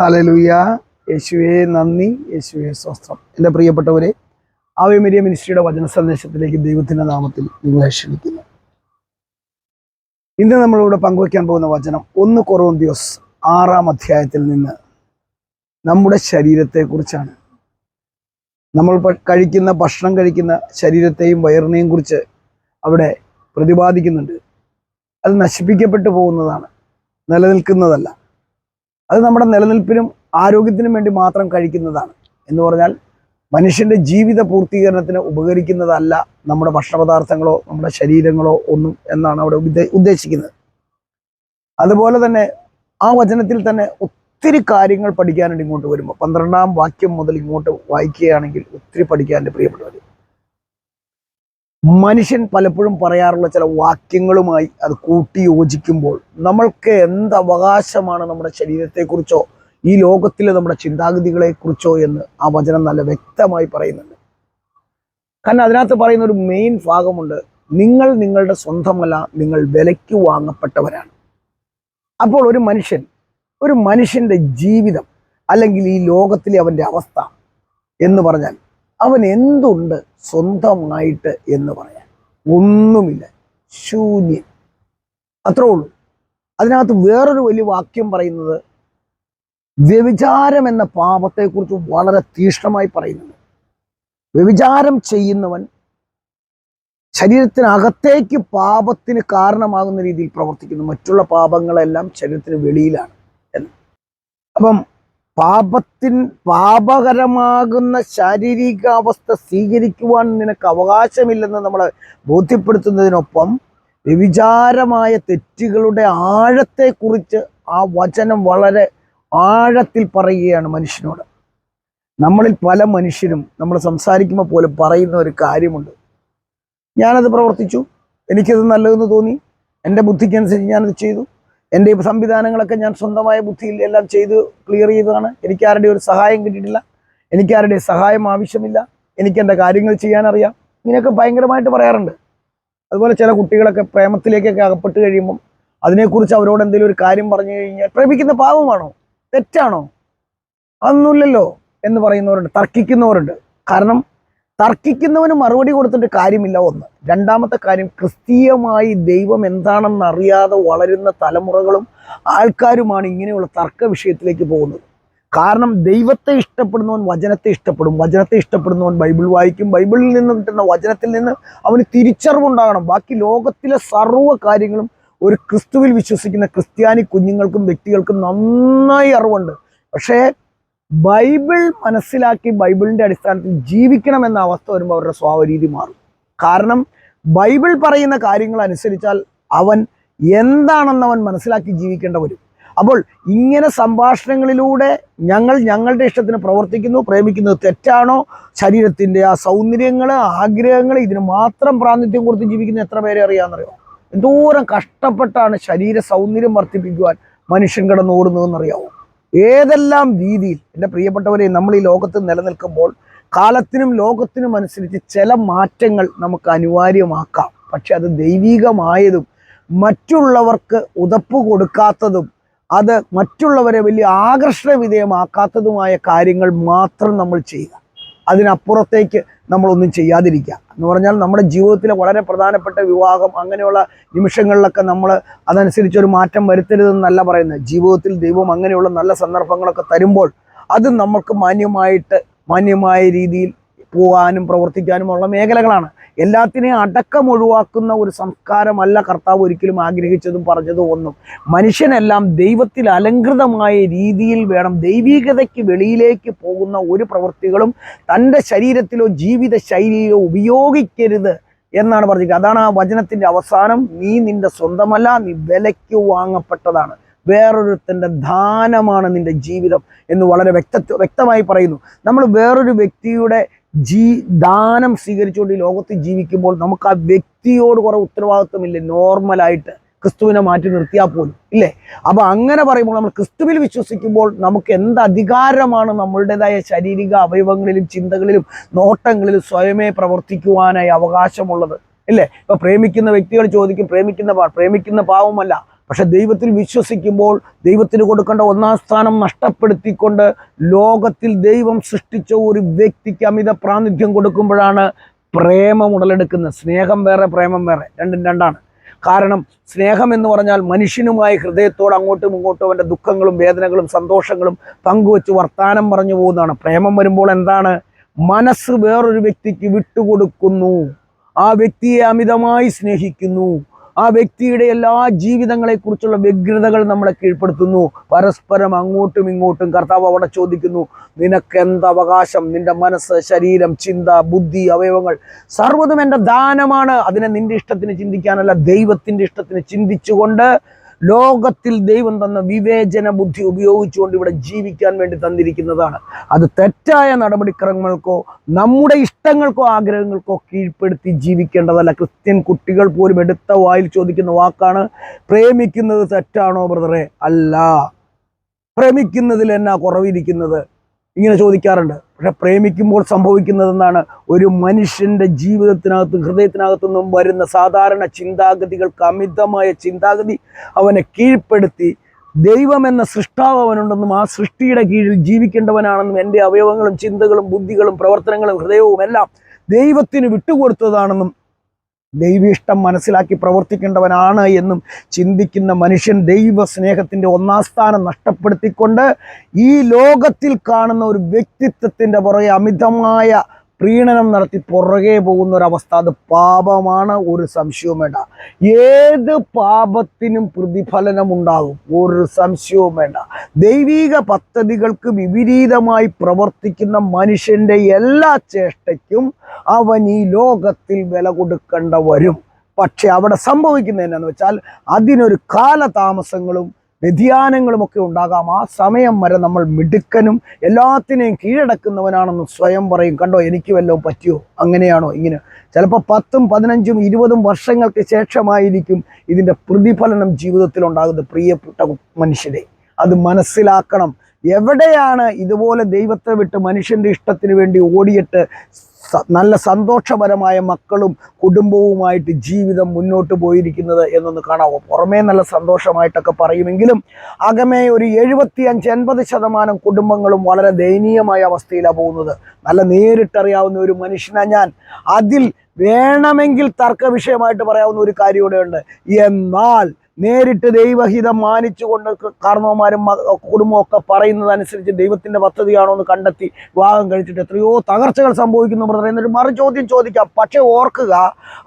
ഹലലുയ യേശുവേ നന്ദി. യേശുവെ സ്വസ്ത്രം എന്റെ പ്രിയപ്പെട്ടവരെ ആവ്യമരിയ മിനിസ്ട്രിയുടെ വചന സന്ദേശത്തിലേക്ക് ദൈവത്തിന്റെ നാമത്തിൽ നിങ്ങളെ ക്ഷണിക്കുന്നു. ഇന്ന് നമ്മളിവിടെ പങ്കുവയ്ക്കാൻ പോകുന്ന വചനം ഒന്ന് കൊറോന്തിയോസ് ആറാം അധ്യായത്തിൽ നിന്ന് നമ്മുടെ ശരീരത്തെക്കുറിച്ചാണ്. നമ്മൾ കഴിക്കുന്ന ഭക്ഷണം കഴിക്കുന്ന ശരീരത്തെയും വയറിനെയും കുറിച്ച് അവിടെ പ്രതിപാദിക്കുന്നുണ്ട്. അത് നശിപ്പിക്കപ്പെട്ടു പോകുന്നതാണ്. നിലനിൽക്കുന്നതല്ല. അത് നമ്മുടെ നിലനിൽപ്പിനും ആരോഗ്യത്തിനും വേണ്ടി മാത്രം കഴിക്കുന്നതാണ്. എന്ന് പറഞ്ഞാൽ മനുഷ്യന്റെ ജീവിത പൂർത്തീകരണത്തിന് ഉപകരിക്കുന്നതല്ല നമ്മുടെ ഭക്ഷണപദാർത്ഥങ്ങളോ നമ്മുടെ ശരീരങ്ങളോ ഒന്നും എന്നാണ് അവിടെ ഉദ്ദേശിക്കുന്നത്. അതുപോലെ തന്നെ ആ വചനത്തിൽ തന്നെ ഒത്തിരി കാര്യങ്ങൾ പഠിക്കാനുണ്ട് ഇങ്ങോട്ട് വരുമ്പോൾ. പന്ത്രണ്ടാം വാക്യം മുതൽ ഇങ്ങോട്ട് വായിക്കുകയാണെങ്കിൽ ഒത്തിരി പഠിക്കാനുണ്ട് പ്രിയപ്പെട്ടവർ മനുഷ്യൻ പലപ്പോഴും പറയാറുള്ള ചില വാക്യങ്ങളുമായി അത് കൂട്ടി യോജിക്കുമ്പോൾ നമ്മൾക്ക് എന്ത് അവകാശമാണ് നമ്മുടെ ശരീരത്തെക്കുറിച്ചോ ഈ ലോകത്തിലെ നമ്മുടെ ചിന്താഗതികളെക്കുറിച്ചോ എന്ന് ആ വചനം നല്ല വ്യക്തമായി പറയുന്നുണ്ട്. കാരണം അതിനകത്ത് പറയുന്ന ഒരു മെയിൻ ഭാഗമുണ്ട് നിങ്ങൾ നിങ്ങളുടെ സ്വന്തമല്ല നിങ്ങൾ വിലയ്ക്ക് വാങ്ങപ്പെട്ടവരാണ്. അപ്പോൾ ഒരു മനുഷ്യൻ ഒരു മനുഷ്യന്റെ ജീവിതം അല്ലെങ്കിൽ ഈ ലോകത്തിലെ അവന്റെ അവസ്ഥ എന്ന് പറഞ്ഞാൽ അവൻ എന്തുണ്ട് സ്വന്തമായിട്ട് എന്ന് പറയാൻ. ഒന്നുമില്ല. ശൂന്യൻ അത്രേ ഉള്ളൂ. അതിനകത്ത് വേറൊരു വലിയ വാക്യം പറയുന്നത് വ്യഭിചാരം എന്ന പാപത്തെക്കുറിച്ച് വളരെ തീഷ്ണമായി പറയുന്നുണ്ട്. വ്യഭിചാരം ചെയ്യുന്നവൻ ശരീരത്തിനകത്തേക്ക് പാപത്തിന് കാരണമാകുന്ന രീതിയിൽ പ്രവർത്തിക്കുന്നു. മറ്റുള്ള പാപങ്ങളെല്ലാം ശരീരത്തിന് വെളിയിലാണ് എന്ന്. അപ്പം പാപത്തിൻ പാപകരമാകുന്ന ശാരീരികാവസ്ഥ സ്വീകരിക്കുവാൻ നിനക്ക് അവകാശമില്ലെന്ന് നമ്മളെ ബോധ്യപ്പെടുത്തുന്നതിനൊപ്പം വ്യവിചാരമായ തെറ്റുകളുടെ ആഴത്തെക്കുറിച്ച് ആ വചനം വളരെ ആഴത്തിൽ പറയുകയാണ് മനുഷ്യനോട്. നമ്മളിൽ പല മനുഷ്യരും നമ്മൾ സംസാരിക്കുമ്പോൾ പോലും പറയുന്ന ഒരു കാര്യമുണ്ട്. ഞാനത് പ്രവർത്തിച്ചു. എനിക്കത് നല്ലതെന്ന് തോന്നി. എന്റെ ബുദ്ധിക്കനുസരിച്ച് ഞാനത് ചെയ്തു. എന്റെ സംവിധാനങ്ങളൊക്കെ ഞാൻ സ്വന്തമായ ബുദ്ധിയിൽ എല്ലാം ചെയ്ത് ക്ലിയർ ചെയ്തതാണ്. എനിക്ക് ഒരു സഹായം കിട്ടിയിട്ടില്ല. എനിക്ക് സഹായം ആവശ്യമില്ല. എനിക്ക് എന്റെ കാര്യങ്ങൾ ചെയ്യാനറിയാം. ഇങ്ങനെയൊക്കെ ഭയങ്കരമായിട്ട് പറയാറുണ്ട്. അതുപോലെ ചില കുട്ടികളൊക്കെ പ്രേമത്തിലേക്കൊക്കെ അകപ്പെട്ട് കഴിയുമ്പം അതിനെക്കുറിച്ച് അവരോട് എന്തെങ്കിലും ഒരു കാര്യം പറഞ്ഞു കഴിഞ്ഞാൽ പ്രേമിക്കുന്ന പാവമാണോ? തെറ്റാണോ? അതൊന്നുമില്ലല്ലോ എന്ന് പറയുന്നവരുണ്ട്. തർക്കിക്കുന്നവരുണ്ട്. കാരണം തർക്കിക്കുന്നവന് മറുപടി കൊടുത്തിട്ട് കാര്യമില്ല ഒന്ന്. രണ്ടാമത്തെ കാര്യം ക്രിസ്തീയമായി ദൈവം എന്താണെന്ന് അറിയാതെ വളരുന്ന തലമുറകളും ആൾക്കാരുമാണ് ഇങ്ങനെയുള്ള തർക്ക വിഷയത്തിലേക്ക് പോകുന്നത്. കാരണം ദൈവത്തെ ഇഷ്ടപ്പെടുന്നവൻ വചനത്തെ ഇഷ്ടപ്പെടും. വചനത്തെ ഇഷ്ടപ്പെടുന്നവൻ ബൈബിൾ വായിക്കും. ബൈബിളിൽ നിന്ന് കിട്ടുന്ന വചനത്തിൽ നിന്ന് അവന് തിരിച്ചറിവുണ്ടാകണം. ബാക്കി ലോകത്തിലെ സർവ കാര്യങ്ങളും ഒരു ക്രിസ്തുവിൽ വിശ്വസിക്കുന്ന ക്രിസ്ത്യാനി കുഞ്ഞുങ്ങൾക്കും വ്യക്തികൾക്കും നന്നായി അറിവുണ്ട്. പക്ഷേ ബൈബിൾ മനസ്സിലാക്കി ബൈബിളിന്റെ അടിസ്ഥാനത്തിൽ ജീവിക്കണം എന്ന അവസ്ഥ വരുമ്പോൾ അവരുടെ സ്വഭാവരീതി മാറും. കാരണം ബൈബിൾ പറയുന്ന കാര്യങ്ങൾ അനുസരിച്ചാൽ അവൻ എന്താണെന്ന് അവൻ മനസ്സിലാക്കി ജീവിക്കേണ്ട വരും. അപ്പോൾ ഇങ്ങനെ സംഭാഷണങ്ങളിലൂടെ ഞങ്ങൾ ഞങ്ങളുടെ ഇഷ്ടത്തിന് പ്രവർത്തിക്കുന്നു പ്രേമിക്കുന്നത് തെറ്റാണോ ശരീരത്തിന്റെ ആ സൗന്ദര്യങ്ങൾ ആഗ്രഹങ്ങൾ ഇതിന് മാത്രം പ്രാതിനിധ്യം കൊടുത്ത് ജീവിക്കുന്ന എത്ര പേരെ അറിയാമെന്നറിയോ? എന്തോരം കഷ്ടപ്പെട്ടാണ് ശരീര സൗന്ദര്യം വർദ്ധിപ്പിക്കുവാൻ മനുഷ്യൻ കിടന്ന് ഓടുന്നതെന്നറിയാമോ ഏതെല്ലാം രീതിയിൽ എന്റെ പ്രിയപ്പെട്ടവരെ നമ്മൾ ഈ ലോകത്ത് നിലനിൽക്കുമ്പോൾ കാലത്തിനും ലോകത്തിനും അനുസരിച്ച് ചില മാറ്റങ്ങൾ നമുക്ക് അനിവാര്യമാക്കാം. പക്ഷെ അത് ദൈവികമായതും മറ്റുള്ളവർക്ക് ഉതപ്പ് കൊടുക്കാത്തതും അത് മറ്റുള്ളവരെ വലിയ ആകർഷണ വിധേയമാക്കാത്തതുമായ കാര്യങ്ങൾ മാത്രം നമ്മൾ ചെയ്യുക. അതിനപ്പുറത്തേക്ക് നമ്മളൊന്നും ചെയ്യാതിരിക്കുക. എന്ന് പറഞ്ഞാൽ നമ്മുടെ ജീവിതത്തിലെ വളരെ പ്രധാനപ്പെട്ട വിവാഹം അങ്ങനെയുള്ള നിമിഷങ്ങളിലൊക്കെ നമ്മൾ അതനുസരിച്ച് ഒരു മാറ്റം വരുത്തരുതെന്നല്ല പറയുന്നത്. ജീവിതത്തിൽ ദൈവം അങ്ങനെയുള്ള നല്ല സന്ദർഭങ്ങളൊക്കെ തരുമ്പോൾ അത് നമുക്ക് മാന്യമായിട്ട് മാന്യമായ രീതിയിൽ പോകാനും പ്രവർത്തിക്കാനുമുള്ള മേഖലകളാണ്. എല്ലാത്തിനെയും അടക്കം ഒഴിവാക്കുന്ന ഒരു സംസ്കാരമല്ല കർത്താവ് ഒരിക്കലും ആഗ്രഹിച്ചതും പറഞ്ഞതും ഒന്നും. മനുഷ്യനെല്ലാം ദൈവത്തിൽ അലങ്കൃതമായ രീതിയിൽ വേണം ദൈവികതയ്ക്ക് വെളിയിലേക്ക് പോകുന്ന ഒരു പ്രവൃത്തികളും തന്റെ ശരീരത്തിലോ ജീവിത ശൈലിയിലോ ഉപയോഗിക്കരുത് എന്നാണ് പറഞ്ഞത് അതാണ് ആ വചനത്തിന്റെ അവസാനം. നീ നിന്റെ സ്വന്തമല്ല നീ വിലയ്ക്ക് വാങ്ങപ്പെട്ടതാണ്. വേറൊരുത്തന്റെ ദാനമാണ് നിന്റെ ജീവിതം എന്ന് വളരെ വ്യക്ത വ്യക്തമായി പറയുന്നു. നമ്മൾ വേറൊരു വ്യക്തിയുടെ ജീ ദാനം സ്വീകരിച്ചുകൊണ്ട് ഈ ലോകത്ത് ജീവിക്കുമ്പോൾ നമുക്ക് ആ വ്യക്തിയോട് കുറെ ഉത്തരവാദിത്വമില്ല? നോർമലായിട്ട് ക്രിസ്തുവിനെ മാറ്റി നിർത്തിയാൽ പോലും ഇല്ലേ? അപ്പൊ അങ്ങനെ പറയുമ്പോൾ നമ്മൾ ക്രിസ്തുവിൽ വിശ്വസിക്കുമ്പോൾ നമുക്ക് എന്ത് അധികാരമാണ് നമ്മളുടേതായ ശാരീരിക അവയവങ്ങളിലും ചിന്തകളിലും നോട്ടങ്ങളിലും സ്വയമേ പ്രവർത്തിക്കുവാനായി അവകാശമുള്ളത് ഇല്ലേ? ഇപ്പൊ പ്രേമിക്കുന്ന വ്യക്തികൾ ചോദിക്കും പ്രേമിക്കുന്ന പ്രേമിക്കുന്ന പാവമല്ല പക്ഷെ ദൈവത്തിൽ വിശ്വസിക്കുമ്പോൾ ദൈവത്തിന് കൊടുക്കേണ്ട ഒന്നാം സ്ഥാനം നഷ്ടപ്പെടുത്തിക്കൊണ്ട് ലോകത്തിൽ ദൈവം സൃഷ്ടിച്ച ഒരു വ്യക്തിക്ക് അമിത പ്രാതിനിധ്യം കൊടുക്കുമ്പോഴാണ് പ്രേമം ഉടലെടുക്കുന്നത്. സ്നേഹം വേറെ പ്രേമം വേറെ. രണ്ടും രണ്ടാണ്. കാരണം സ്നേഹം എന്ന് പറഞ്ഞാൽ മനുഷ്യനുമായി ഹൃദയത്തോട് അങ്ങോട്ടും ഇങ്ങോട്ടും അവന്റെ ദുഃഖങ്ങളും വേദനകളും സന്തോഷങ്ങളും പങ്കുവെച്ച് വർത്താനം പറഞ്ഞു പോകുന്നതാണ്. പ്രേമം വരുമ്പോൾ എന്താണ്? മനസ്സ് വേറൊരു വ്യക്തിക്ക് വിട്ടുകൊടുക്കുന്നു. ആ വ്യക്തിയെ അമിതമായി സ്നേഹിക്കുന്നു. ആ വ്യക്തിയുടെ എല്ലാ ജീവിതങ്ങളെക്കുറിച്ചുള്ള വ്യഗ്രതകൾ നമ്മളെ കീഴ്പ്പെടുത്തുന്നു. പരസ്പരം അങ്ങോട്ടും ഇങ്ങോട്ടും കർത്താവ് അവിടെ ചോദിക്കുന്നു നിനക്ക് എന്ത് അവകാശം? നിന്റെ മനസ്സ് ശരീരം ചിന്ത ബുദ്ധി അവയവങ്ങൾ സർവതും എന്റെ ദാനമാണ്. അതിനെ നിന്റെ ഇഷ്ടത്തിന് ചിന്തിക്കാനല്ല ദൈവത്തിന്റെ ഇഷ്ടത്തിന് ചിന്തിച്ചുകൊണ്ട് ലോകത്തിൽ ദൈവം തന്ന വിവേചന ബുദ്ധി ഉപയോഗിച്ചുകൊണ്ട് ഇവിടെ ജീവിക്കാൻ വേണ്ടി തന്നിരിക്കുന്നതാണ്. അത് തെറ്റായ നടപടിക്രമങ്ങൾക്കോ നമ്മുടെ ഇഷ്ടങ്ങൾക്കോ ആഗ്രഹങ്ങൾക്കോ കീഴ്പ്പെടുത്തി ജീവിക്കേണ്ടതല്ല. ക്രിസ്ത്യൻ കുട്ടികൾ പോലും എടുത്ത വായിൽ ചോദിക്കുന്ന വാക്കാണ് പ്രേമിക്കുന്നത് തെറ്റാണോ ബ്രദറെ? അല്ല. പ്രേമിക്കുന്നതിൽ എന്നാ കുറവിരിക്കുന്നത്? ഇങ്ങനെ ചോദിക്കാറുണ്ട്. പക്ഷെ പ്രേമിക്കുമ്പോൾ സംഭവിക്കുന്നതെന്നാണ് ഒരു മനുഷ്യന്റെ ജീവിതത്തിനകത്തും ഹൃദയത്തിനകത്തു നിന്നും വരുന്ന സാധാരണ ചിന്താഗതികൾക്ക് അമിതമായ ചിന്താഗതി അവനെ കീഴ്പ്പെടുത്തി. ദൈവം എന്ന സൃഷ്ടാവ് അവനുണ്ടെന്നും ആ സൃഷ്ടിയുടെ കീഴിൽ ജീവിക്കേണ്ടവനാണെന്നും എന്റെ അവയവങ്ങളും ചിന്തകളും ബുദ്ധികളും പ്രവർത്തനങ്ങളും ഹൃദയവും എല്ലാം ദൈവത്തിന് വിട്ടുകൊടുത്തതാണെന്നും ദൈവീഷ്ടം മനസ്സിലാക്കി പ്രവർത്തിക്കേണ്ടവനാണ് എന്നും ചിന്തിക്കുന്ന മനുഷ്യൻ ദൈവ സ്നേഹത്തിന്റെ ഒന്നാം സ്ഥാനം നഷ്ടപ്പെടുത്തിക്കൊണ്ട് ഈ ലോകത്തിൽ കാണുന്ന ഒരു വ്യക്തിത്വത്തിന്റെ പുറകെ അമിതമായ പ്രീണനം നടത്തി പുറകെ പോകുന്ന ഒരവസ്ഥ അത് പാപമാണ് ഒരു സംശയവും വേണ്ട. ഏത് പാപത്തിനും പ്രതിഫലനമുണ്ടാകും ഒരു സംശയവും വേണ്ട. ദൈവീക പദ്ധതികൾക്ക് വിപരീതമായി പ്രവർത്തിക്കുന്ന മനുഷ്യന്റെ എല്ലാ ചേഷ്ടയ്ക്കും അവൻ ഈ ലോകത്തിൽ വില കൊടുക്കേണ്ട വരും. പക്ഷെ അവിടെ സംഭവിക്കുന്നത് എന്നാന്ന് വെച്ചാൽ അതിനൊരു കാലതാമസങ്ങളും വ്യതിയാനങ്ങളും ഒക്കെ ഉണ്ടാകാം. ആ സമയം വരെ നമ്മൾ മിടുക്കനും എല്ലാത്തിനെയും കീഴടക്കുന്നവനാണെന്ന് സ്വയം പറയും. കണ്ടോ എനിക്ക് വല്ലതും പറ്റിയോ? അങ്ങനെയാണോ? ഇങ്ങനെ. ചിലപ്പോൾ പത്തും പതിനഞ്ചും ഇരുപതും വർഷങ്ങൾക്ക് ശേഷമായിരിക്കും ഇതിന്റെ പ്രതിഫലനം ജീവിതത്തിൽ ഉണ്ടാകുന്നത് പ്രിയപ്പെട്ട മനുഷ്യരെ. അത് മനസ്സിലാക്കണം. എവിടെയാണ് ഇതുപോലെ ദൈവത്തെ വിട്ട് മനുഷ്യന്റെ ഇഷ്ടത്തിന് വേണ്ടി ഓടിയിട്ട് നല്ല സന്തോഷപരമായ മക്കളും കുടുംബവുമായിട്ട് ജീവിതം മുന്നോട്ട് പോയിരിക്കുന്നത് എന്നൊന്ന് കാണാവോ? പുറമേ നല്ല സന്തോഷമായിട്ടൊക്കെ പറയുമെങ്കിലും അകമേ ഒരു എഴുപത്തി അഞ്ച് എൺപത് ശതമാനം കുടുംബങ്ങളും വളരെ ദയനീയമായ അവസ്ഥയിലാണ് പോകുന്നത്. നല്ല നേരിട്ടറിയാവുന്ന ഒരു മനുഷ്യനാണ് ഞാൻ. അതിൽ വേണമെങ്കിൽ തർക്ക വിഷയമായിട്ട് പറയാവുന്ന ഒരു കാര്യം ഇവിടെയുണ്ട് എന്നാൽ നേരിട്ട് ദൈവഹിതം മാനിച്ചുകൊണ്ട് കാരണവന്മാരും കുടുംബവും ഒക്കെ പറയുന്നതനുസരിച്ച് ദൈവത്തിന്റെ പദ്ധതിയാണോ എന്ന് കണ്ടെത്തി വിവാഹം കഴിച്ചിട്ട് എത്രയോ തകർച്ചകൾ സംഭവിക്കുന്നു ബ്രദർ എന്നൊരു മറു ചോദ്യം ചോദിക്കാം. പക്ഷെ ഓർക്കുക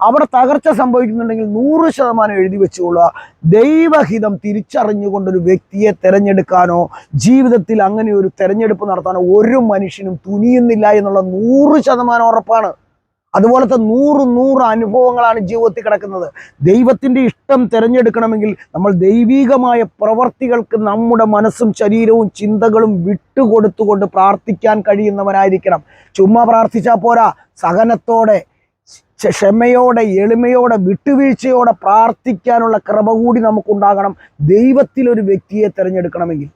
അവിടെ തകർച്ച സംഭവിക്കുന്നുണ്ടെങ്കിൽ നൂറ് ശതമാനം എഴുതി വെച്ചുകൊള്ളുക. ദൈവഹിതം തിരിച്ചറിഞ്ഞുകൊണ്ടൊരു വ്യക്തിയെ തിരഞ്ഞെടുക്കാനോ ജീവിതത്തിൽ അങ്ങനെ ഒരു തിരഞ്ഞെടുപ്പ് നടത്താനോ ഒരു മനുഷ്യനും തുനിയുന്നില്ല എന്നുള്ള നൂറ് ശതമാനം ഉറപ്പാണ്. അതുപോലത്തെ നൂറ് നൂറ് അനുഭവങ്ങളാണ് ജീവിതത്തിൽ കിടക്കുന്നത്. ദൈവത്തിന്റെ ഇഷ്ടം തിരഞ്ഞെടുക്കണമെങ്കിൽ നമ്മൾ ദൈവീകമായ പ്രവർത്തികൾക്ക് നമ്മുടെ മനസ്സും ശരീരവും ചിന്തകളും വിട്ടുകൊടുത്തുകൊണ്ട് പ്രാർത്ഥിക്കാൻ കഴിയുന്നവനായിരിക്കണം. ചുമ്മാ പ്രാർത്ഥിച്ചാൽ പോരാ. സഹനത്തോടെ ക്ഷമയോടെ എളിമയോടെ വിട്ടുവീഴ്ചയോടെ പ്രാർത്ഥിക്കാനുള്ള കൃപ കൂടി നമുക്കുണ്ടാകണം. ദൈവത്തിലൊരു വ്യക്തിയെ തിരഞ്ഞെടുക്കണമെങ്കിൽ.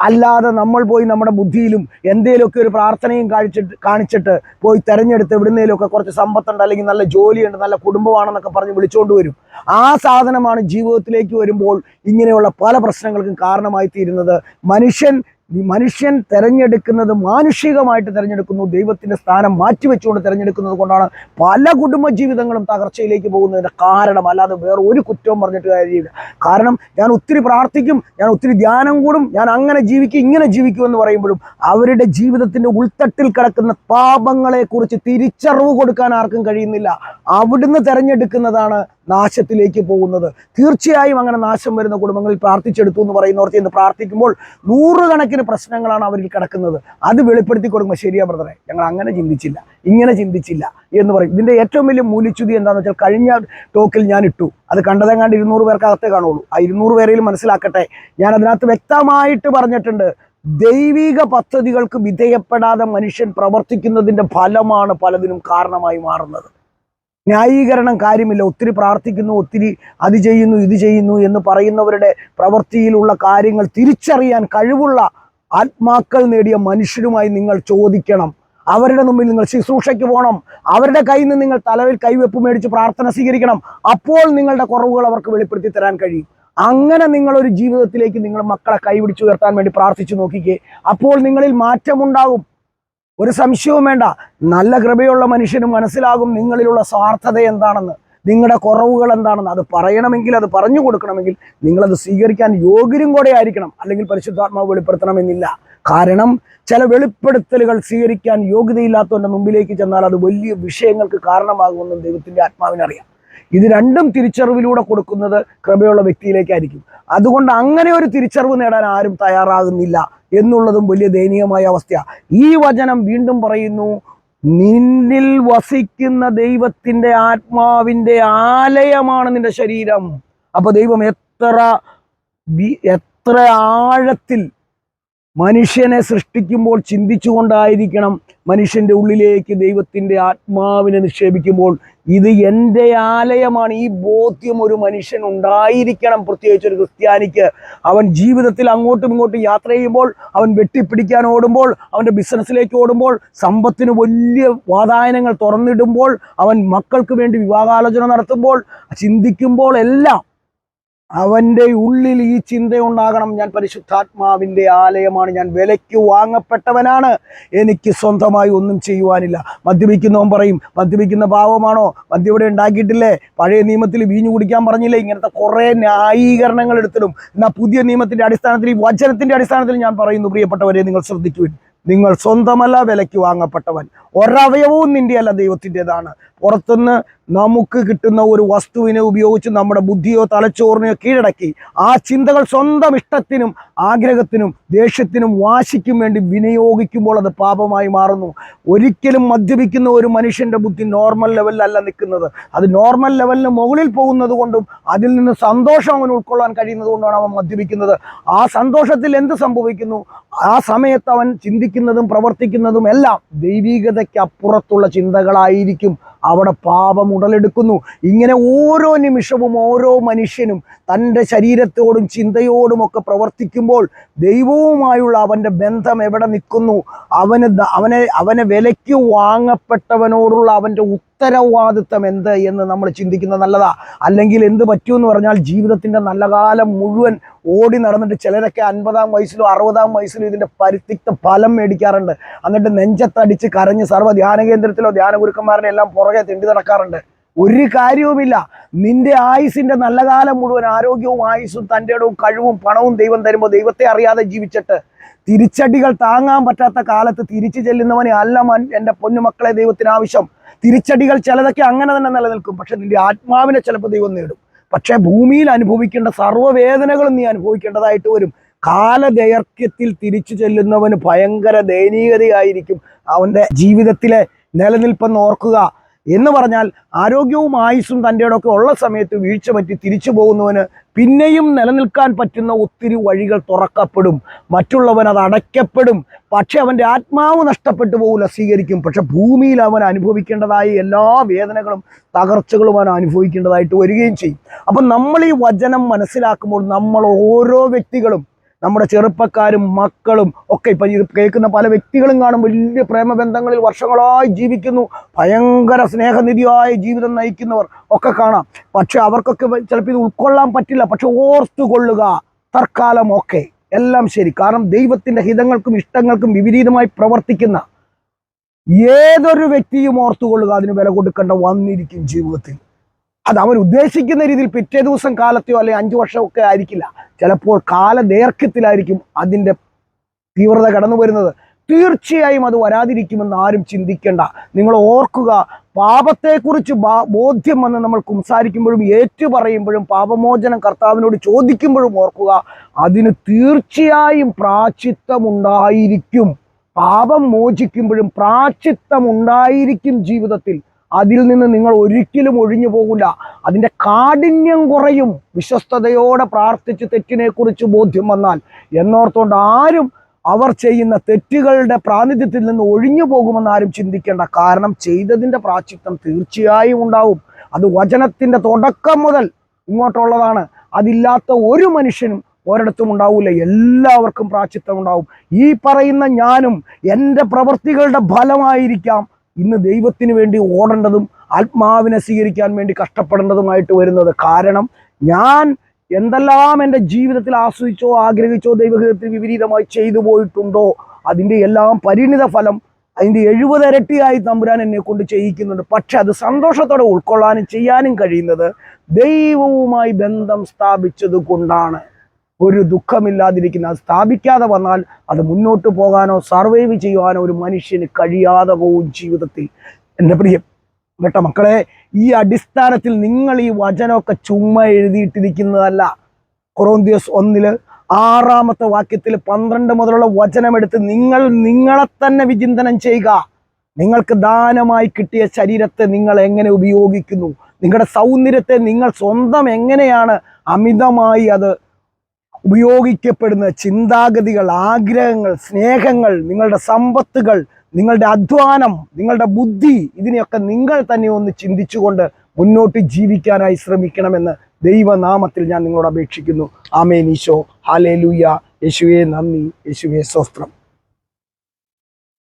അല്ലാതെ നമ്മൾ പോയി നമ്മുടെ ബുദ്ധിയിലും എന്തെങ്കിലുമൊക്കെ ഒരു പ്രാർത്ഥനയും കാണിച്ചിട്ട് കാണിച്ചിട്ട് പോയി തെരഞ്ഞെടുത്ത് എവിടുന്നേലുമൊക്കെ കുറച്ച് സമ്പത്തുണ്ട് അല്ലെങ്കിൽ നല്ല ജോലിയുണ്ട് നല്ല കുടുംബമാണെന്നൊക്കെ പറഞ്ഞ് വിളിച്ചുകൊണ്ട് വരും. ആ സാധനമാണ് ജീവിതത്തിലേക്ക് വരുമ്പോൾ ഇങ്ങനെയുള്ള പല പ്രശ്നങ്ങൾക്കും കാരണമായി തീരുന്നത് മനുഷ്യൻ മനുഷ്യൻ തിരഞ്ഞെടുക്കുന്നത് മാനുഷികമായിട്ട് തിരഞ്ഞെടുക്കുന്നു. ദൈവത്തിന്റെ സ്ഥാനം മാറ്റിവെച്ചുകൊണ്ട് തിരഞ്ഞെടുക്കുന്നത് കൊണ്ടാണ് പല കുടുംബ ജീവിതങ്ങളും തകർച്ചയിലേക്ക് പോകുന്നതിന്റെ കാരണം. അല്ലാതെ വേറെ ഒരു കുറ്റവും പറഞ്ഞിട്ട് കാര്യമില്ല. കാരണം ഞാൻ ഒത്തിരി പ്രാർത്ഥിക്കും ഞാൻ ഒത്തിരി ധ്യാനം കൂടും ഞാൻ അങ്ങനെ ജീവിക്കും ഇങ്ങനെ ജീവിക്കും എന്ന് പറയുമ്പോഴും അവരുടെ ജീവിതത്തിന്റെ ഉൾത്തട്ടിൽ കിടക്കുന്ന പാപങ്ങളെ കുറിച്ച് തിരിച്ചറിവ് കൊടുക്കാൻ ആർക്കും കഴിയുന്നില്ല. അവിടുന്ന് തിരഞ്ഞെടുക്കുന്നതാണ് നാശത്തിലേക്ക് പോകുന്നത്. തീർച്ചയായും അങ്ങനെ നാശം വരുന്ന കുടുംബങ്ങളിൽ പ്രാർത്ഥിച്ചെടുത്തു എന്ന് പറയുന്നവർക്ക് ഇന്ന് പ്രാർത്ഥിക്കുമ്പോൾ നൂറുകണക്കിന് പ്രശ്നങ്ങളാണ് അവരിൽ കിടക്കുന്നത്. അത് വെളിപ്പെടുത്തി കൊടുക്കുമ്പോൾ ശരിയാ ബ്രദറെ ഞങ്ങൾ അങ്ങനെ ചിന്തിച്ചില്ല ഇങ്ങനെ ചിന്തിച്ചില്ല എന്ന് പറയും. ഇതിന്റെ ഏറ്റവും വലിയ മൂല്യച്യുതി എന്താണെന്ന് വെച്ചാൽ കഴിഞ്ഞ ടോക്കിൽ ഞാൻ ഇട്ടു. അത് കണ്ടതെങ്ങാണ്ട് ഇരുന്നൂറ് പേർക്ക് അകത്തേ കാണുള്ളൂ. ആ ഇരുന്നൂറ് പേരെയും മനസ്സിലാക്കട്ടെ. ഞാൻ അതിനകത്ത് വ്യക്തമായിട്ട് പറഞ്ഞിട്ടുണ്ട് ദൈവിക പദ്ധതികൾക്ക് വിധേയപ്പെടാതെ മനുഷ്യൻ പ്രവർത്തിക്കുന്നതിന്റെ ഫലമാണ് പലതിനും കാരണമായി മാറുന്നത്. ന്യായീകരണം കാര്യമില്ല. ഒത്തിരി പ്രാർത്ഥിക്കുന്നു ഒത്തിരി അത് ചെയ്യുന്നു ഇത് ചെയ്യുന്നു എന്ന് പറയുന്നവരുടെ പ്രവൃത്തിയിലുള്ള കാര്യങ്ങൾ തിരിച്ചറിയാൻ കഴിവുള്ള ആത്മാക്കൾ നേടിയ മനുഷ്യരുമായി നിങ്ങൾ ചോദിക്കണം. അവരുടെ മുമ്പിൽ നിങ്ങൾ ശുശ്രൂഷയ്ക്ക് പോകണം. അവരുടെ കയ്യിൽ നിന്ന് നിങ്ങൾ തലവിൽ കൈവെപ്പ് മേടിച്ച് പ്രാർത്ഥന സ്വീകരിക്കണം. അപ്പോൾ നിങ്ങളുടെ കുറവുകൾ അവർക്ക് വെളിപ്പെടുത്തി തരാൻ കഴിയും. അങ്ങനെ നിങ്ങളൊരു ജീവിതത്തിലേക്ക് നിങ്ങൾ മക്കളെ കൈപിടിച്ച് ഉയർത്താൻ വേണ്ടി പ്രാർത്ഥിച്ചു നോക്കിക്കേ. അപ്പോൾ നിങ്ങളിൽ മാറ്റമുണ്ടാകും. ഒരു സംശയവും വേണ്ട. നല്ല കൃപയുള്ള മനുഷ്യന് മനസ്സിലാകും നിങ്ങളിലുള്ള സ്വാർത്ഥത എന്താണെന്ന്. നിങ്ങളുടെ കുറവുകൾ എന്താണെന്ന്. അത് പറയണമെങ്കിൽ അത് പറഞ്ഞു കൊടുക്കണമെങ്കിൽ നിങ്ങളത് സ്വീകരിക്കാൻ യോഗ്യരും കൂടെ ആയിരിക്കണം. അല്ലെങ്കിൽ പരിശുദ്ധാത്മാവ് വെളിപ്പെടുത്തണമെന്നില്ല. കാരണം ചില വെളിപ്പെടുത്തലുകൾ സ്വീകരിക്കാൻ യോഗ്യതയില്ലാത്തവന്റെ മുമ്പിലേക്ക് ചെന്നാൽ അത് വലിയ വിഷയങ്ങൾക്ക് കാരണമാകുമെന്നും ദൈവത്തിന്റെ ആത്മാവിനറിയാം. ഇത് രണ്ടും തിരിച്ചറിവിലൂടെ കൊടുക്കുന്നത് കൃപയുള്ള വ്യക്തിയിലേക്കായിരിക്കും. അതുകൊണ്ട് അങ്ങനെ ഒരു തിരിച്ചറിവ് നേടാൻ ആരും തയ്യാറാകുന്നില്ല. എന്നുള്ളതും വലിയ ദയനീയമായ അവസ്ഥയാണ് ഈ വചനം വീണ്ടും പറയുന്നു നിന്നിൽ വസിക്കുന്ന ദൈവത്തിന്റെ ആത്മാവിന്റെ ആലയമാണ് നിന്റെ ശരീരം. അപ്പൊ ദൈവം എത്ര എത്ര ആഴത്തിൽ മനുഷ്യനെ സൃഷ്ടിക്കുമ്പോൾ ചിന്തിച്ചുകൊണ്ടായിരിക്കണം മനുഷ്യന്റെ ഉള്ളിലേക്ക് ദൈവത്തിന്റെ ആത്മാവിനെ നിക്ഷേപിക്കുമ്പോൾ. ഇത് എന്റെ ആലയമാണ്. ഈ ബോധ്യം ഒരു മനുഷ്യൻ ഉണ്ടായിരിക്കണം. പ്രത്യേകിച്ച് ഒരു ക്രിസ്ത്യാനിക്ക്. അവൻ ജീവിതത്തിൽ അങ്ങോട്ടും ഇങ്ങോട്ടും യാത്ര ചെയ്യുമ്പോൾ അവൻ വെട്ടിപ്പിടിക്കാൻ ഓടുമ്പോൾ അവന്റെ ബിസിനസ്സിലേക്ക് ഓടുമ്പോൾ സമ്പത്തിന് വലിയ വാതായനങ്ങൾ തുറന്നിടുമ്പോൾ അവൻ മക്കൾക്ക് വേണ്ടി വിവാഹാലോചന നടത്തുമ്പോൾ ചിന്തിക്കുമ്പോൾ എല്ലാം അവന്റെ ഉള്ളിൽ ഈ ചിന്തയുണ്ടാകണം. ഞാൻ പരിശുദ്ധാത്മാവിന്റെ ആലയമാണ്. ഞാൻ വിലയ്ക്ക് വാങ്ങപ്പെട്ടവനാണ്. എനിക്ക് സ്വന്തമായി ഒന്നും ചെയ്യുവാനില്ല. മദ്യപിക്കുന്നവൻ പറയും മദ്യപിക്കുന്ന പാവമാണോ? മദ്യം ഇവിടെ ഉണ്ടാക്കിയിട്ടില്ലേ? പഴയ നിയമത്തിൽ വീഞ്ഞു കുടിക്കാൻ പറഞ്ഞില്ലേ? ഇങ്ങനത്തെ കുറേ ന്യായീകരണങ്ങൾ എടുത്തിടും. എന്നാൽ പുതിയ നിയമത്തിന്റെ അടിസ്ഥാനത്തിൽ ഈ വചനത്തിന്റെ അടിസ്ഥാനത്തിൽ ഞാൻ പറയുന്നു പ്രിയപ്പെട്ടവരെ നിങ്ങൾ ശ്രദ്ധിക്കുവിൻ. നിങ്ങൾ സ്വന്തമല്ല വിലയ്ക്ക് വാങ്ങപ്പെട്ടവൻ. ഒരവയവവും നിന്റെയല്ല ദൈവത്തിന്റെതാണ്. പുറത്തുനിന്ന് നമുക്ക് കിട്ടുന്ന ഒരു വസ്തുവിനെ ഉപയോഗിച്ച് നമ്മുടെ ബുദ്ധിയോ തലച്ചോറിനെയോ കീഴടക്കി ആ ചിന്തകൾ സ്വന്തം ഇഷ്ടത്തിനും ആഗ്രഹത്തിനും ദേഷ്യത്തിനും വാശിക്കും വേണ്ടി വിനിയോഗിക്കുമ്പോൾ അത് പാപമായി മാറുന്നു. ഒരിക്കലും മദ്യപിക്കുന്ന ഒരു മനുഷ്യന്റെ ബുദ്ധി നോർമൽ ലെവലിലല്ല നിൽക്കുന്നത്. അത് നോർമൽ ലെവലിന് മുകളിൽ പോകുന്നത് കൊണ്ടും അതിൽ നിന്ന് സന്തോഷം അവൻ ഉൾക്കൊള്ളാൻ കഴിയുന്നത് കൊണ്ടാണ് അവൻ മദ്യപിക്കുന്നത്. ആ സന്തോഷത്തിൽ എന്ത് സംഭവിക്കുന്നു? ആ സമയത്ത് അവൻ ചിന്തിക്കുന്നതും പ്രവർത്തിക്കുന്നതും എല്ലാം ദൈവീകതയ്ക്ക് അപ്പുറത്തുള്ള ചിന്തകളായിരിക്കും. അവിടെ പാപം ഉടലെടുക്കുന്നു. ഇങ്ങനെ ഓരോ നിമിഷവും ഓരോ മനുഷ്യനും തന്റെ ശരീരത്തോടും ചിന്തയോടും ഒക്കെ പ്രവർത്തിക്കുമ്പോൾ ദൈവവുമായുള്ള അവന്റെ ബന്ധം എവിടെ നിൽക്കുന്നു? അവന് അവനെ അവനെ വിലയ്ക്ക് വാങ്ങപ്പെട്ടവനോടുള്ള അവന്റെ ഉത്തരവാദിത്തം എന്ത് എന്ന് നമ്മൾ ചിന്തിക്കുന്നത് നല്ലതാ. അല്ലെങ്കിൽ എന്ത് പറ്റുമെന്ന് പറഞ്ഞാൽ ജീവിതത്തിന്റെ നല്ല കാലം മുഴുവൻ ഓടി നടന്നിട്ട് ചിലരൊക്കെ അൻപതാം വയസ്സിലും അറുപതാം വയസ്സിലും ഇതിന്റെ പരിത്തിക്ത ഫലം മേടിക്കാറുണ്ട്. എന്നിട്ട് നെഞ്ചത്തടിച്ച് കരഞ്ഞ് സർവ ധ്യാന കേന്ദ്രത്തിലോ ധ്യാന ഗുരുക്കന്മാരുടെ എല്ലാം പുറകെ തിണ്ടി നടക്കാറുണ്ട്. ഒരു കാര്യവുമില്ല. നിന്റെ ആയുസിന്റെ നല്ല കാലം മുഴുവൻ ആരോഗ്യവും ആയുസ്സും തന്റെ ഇടവും കഴിവും പണവും ദൈവം തരുമ്പോൾ ദൈവത്തെ അറിയാതെ ജീവിച്ചിട്ട് തിരിച്ചടികൾ താങ്ങാൻ പറ്റാത്ത കാലത്ത് തിരിച്ചു ചെല്ലുന്നവനെ അല്ല എന്റെ പൊന്നുമക്കളെ ദൈവത്തിന് ആവശ്യം. തിരിച്ചടികൾ ചിലതൊക്കെ അങ്ങനെ തന്നെ നിലനിൽക്കും. പക്ഷെ നിന്റെ ആത്മാവിനെ ചിലപ്പോൾ ദൈവം നേടും. പക്ഷേ ഭൂമിയിൽ അനുഭവിക്കേണ്ട സർവവേദനകളും നീ അനുഭവിക്കേണ്ടതായിട്ട് വരും. കാലദൈർഘ്യത്തിൽ തിരിച്ചു ചെല്ലുന്നവന് ഭയങ്കര ദയനീയതയായിരിക്കും അവന്റെ ജീവിതത്തിലെ നിലനിൽപ്പെന്ന് ഓർക്കുക. എന്ന് പറഞ്ഞാൽ ആരോഗ്യവും ആയുസ്സും തന്റെ ഇടമൊക്കെ ഉള്ള സമയത്ത് വീഴ്ച പറ്റി തിരിച്ചു പോകുന്നവന് പിന്നെയും നിലനിൽക്കാൻ പറ്റുന്ന ഒത്തിരി വഴികൾ തുറക്കപ്പെടും. മറ്റുള്ളവൻ അത് അടയ്ക്കപ്പെടും. പക്ഷെ അവന്റെ ആത്മാവ് നഷ്ടപ്പെട്ടു പോകില്ല സ്വീകരിക്കും. പക്ഷെ ഭൂമിയിൽ അവൻ അനുഭവിക്കേണ്ടതായ എല്ലാ വേദനകളും തകർച്ചകളും അവൻ അനുഭവിക്കേണ്ടതായിട്ട് വരികയും ചെയ്യും. അപ്പം നമ്മൾ ഈ വചനം മനസ്സിലാക്കുമ്പോൾ നമ്മൾ ഓരോ വ്യക്തികളും നമ്മുടെ ചെറുപ്പക്കാരും മക്കളും ഒക്കെ ഇപ്പം ഇത് കേൾക്കുന്ന പല വ്യക്തികളും കാണും. വലിയ പ്രേമബന്ധങ്ങളിൽ വർഷങ്ങളായി ജീവിക്കുന്നു. ഭയങ്കര സ്നേഹനിധിയായ ജീവിതം നയിക്കുന്നവർ ഒക്കെ കാണാം. പക്ഷെ അവർക്കൊക്കെ ചിലപ്പോൾ ഇത് ഉൾക്കൊള്ളാൻ പറ്റില്ല. പക്ഷെ ഓർത്തുകൊള്ളുക തൽക്കാലം ഒക്കെ എല്ലാം ശരി. കാരണം ദൈവത്തിന്റെ ഹിതങ്ങൾക്കും ഇഷ്ടങ്ങൾക്കും വിപരീതമായി പ്രവർത്തിക്കുന്ന ഏതൊരു വ്യക്തിയും ഓർത്തുകൊള്ളുക. അതിന് വില കൊടുക്കേണ്ട വന്നിരിക്കും ജീവിതത്തിൽ. അത് അവൻ ഉദ്ദേശിക്കുന്ന രീതിയിൽ പിറ്റേ ദിവസം കാലത്തെയോ അല്ലെങ്കിൽ അഞ്ചു വർഷമൊക്കെ ആയിരിക്കില്ല. ചിലപ്പോൾ കാലദൈർഘ്യത്തിലായിരിക്കും അതിന്റെ തീവ്രത കടന്നു വരുന്നത്. തീർച്ചയായും അത് വരാതിരിക്കുമെന്ന് ആരും ചിന്തിക്കേണ്ട. നിങ്ങൾ ഓർക്കുക പാപത്തെക്കുറിച്ച് ബോധ്യം വന്ന് നമ്മൾ സംസാരിക്കുമ്പോഴും ഏറ്റു പറയുമ്പോഴും പാപമോചനം കർത്താവിനോട് ചോദിക്കുമ്പോഴും ഓർക്കുക അതിന് തീർച്ചയായും പ്രാച്ചിത്തമുണ്ടായിരിക്കും പാപം മോചിക്കുമ്പോഴും പ്രാച്ചിത്തമുണ്ടായിരിക്കും ജീവിതത്തിൽ. അതിൽ നിന്ന് നിങ്ങൾ ഒരിക്കലും ഒഴിഞ്ഞു പോകില്ല അതിന്റെ കാഠിന്യം കുറയും. വിശ്വസ്തയോടെ പ്രാർത്ഥിച്ച് തെറ്റിനെക്കുറിച്ച് ബോധ്യം വന്നാൽ. എന്നോർത്തുകൊണ്ട് ആരും അവർ ചെയ്യുന്ന തെറ്റുകളുടെ പ്രാതിനിധ്യത്തിൽ നിന്ന് ഒഴിഞ്ഞു പോകുമെന്ന് ആരും ചിന്തിക്കേണ്ട. കാരണം ചെയ്തതിന്റെ പ്രാചിത്വം തീർച്ചയായും ഉണ്ടാവും. അത് വചനത്തിന്റെ തുടക്കം മുതൽ ഇങ്ങോട്ടുള്ളതാണ്. അതില്ലാത്ത ഒരു മനുഷ്യനും ഒരിടത്തും ഉണ്ടാവില്ല എല്ലാവർക്കും പ്രാചിത്വം ഉണ്ടാവും. ഈ പറയുന്ന ഞാനും എന്റെ പ്രവൃത്തികളുടെ ഫലമായിരിക്കാം. ഇന്ന് ദൈവത്തിന് വേണ്ടി ഓടേണ്ടതും ആത്മാവിനെ സ്വീകരിക്കാൻ വേണ്ടി കഷ്ടപ്പെടേണ്ടതുമായിട്ട് വരുന്നത് കാരണം ഞാൻ എന്തെല്ലാം എന്റെ ജീവിതത്തിൽ ആസ്വദിച്ചോ ആഗ്രഹിച്ചോ ദൈവഗൃഹത്തിൽ വിപരീതമായി ചെയ്തു പോയിട്ടുണ്ടോ അതിന്റെ എല്ലാം പരിണിത ഫലം അതിന്റെ എഴുപത് ഇരട്ടിയായി തമ്പുരാൻ എന്നെ കൊണ്ട് ചെയ്യിക്കുന്നുണ്ട്. പക്ഷെ അത് സന്തോഷത്തോടെ ഉൾക്കൊള്ളാനും ചെയ്യാനും കഴിയുന്നത് ദൈവവുമായി ബന്ധം സ്ഥാപിച്ചത് കൊണ്ടാണ് ഒരു ദുഃഖമില്ലാതിരിക്കുന്ന അത് സ്ഥാപിക്കാതെ വന്നാൽ അത് മുന്നോട്ട് പോകാനോ സർവൈവ് ചെയ്യുവാനോ ഒരു മനുഷ്യന് കഴിയാതെ പോവും ജീവിതത്തിൽ. എന്റെ പ്രിയം കേട്ട മക്കളെ ഈ അടിസ്ഥാനത്തിൽ നിങ്ങൾ ഈ വചനമൊക്കെ ചുമ്മാ എഴുതിയിട്ടിരിക്കുന്നതല്ല. കൊറോന്തിയസ് ഒന്നിൽ ആറാമത്തെ വാക്യത്തിൽ പന്ത്രണ്ട് മുതലുള്ള വചനമെടുത്ത് നിങ്ങൾ നിങ്ങളെ തന്നെ വിചിന്തനം ചെയ്യുക. നിങ്ങൾക്ക് ദാനമായി കിട്ടിയ ശരീരത്തെ നിങ്ങൾ എങ്ങനെ ഉപയോഗിക്കുന്നു? നിങ്ങളുടെ സൗന്ദര്യത്തെ നിങ്ങൾ സ്വന്തം എങ്ങനെയാണ് അമിതമായി അത് ഉപയോഗിക്കപ്പെടുന്ന ചിന്താഗതികൾ ആഗ്രഹങ്ങൾ സ്നേഹങ്ങൾ നിങ്ങളുടെ സമ്പത്തുകൾ നിങ്ങളുടെ അധ്വാനം നിങ്ങളുടെ ബുദ്ധി ഇതിനെയൊക്കെ നിങ്ങൾ തന്നെ ഒന്ന് ചിന്തിച്ചുകൊണ്ട് മുന്നോട്ട് ജീവിക്കാനായി ശ്രമിക്കണമെന്ന് ദൈവനാമത്തിൽ ഞാൻ നിങ്ങളോട് അപേക്ഷിക്കുന്നു. ആമേൻ. നീശോ ഹാലേ ലൂയ യേശുവേ നന്ദി. യേശുവേ സ്വസ്ത്രം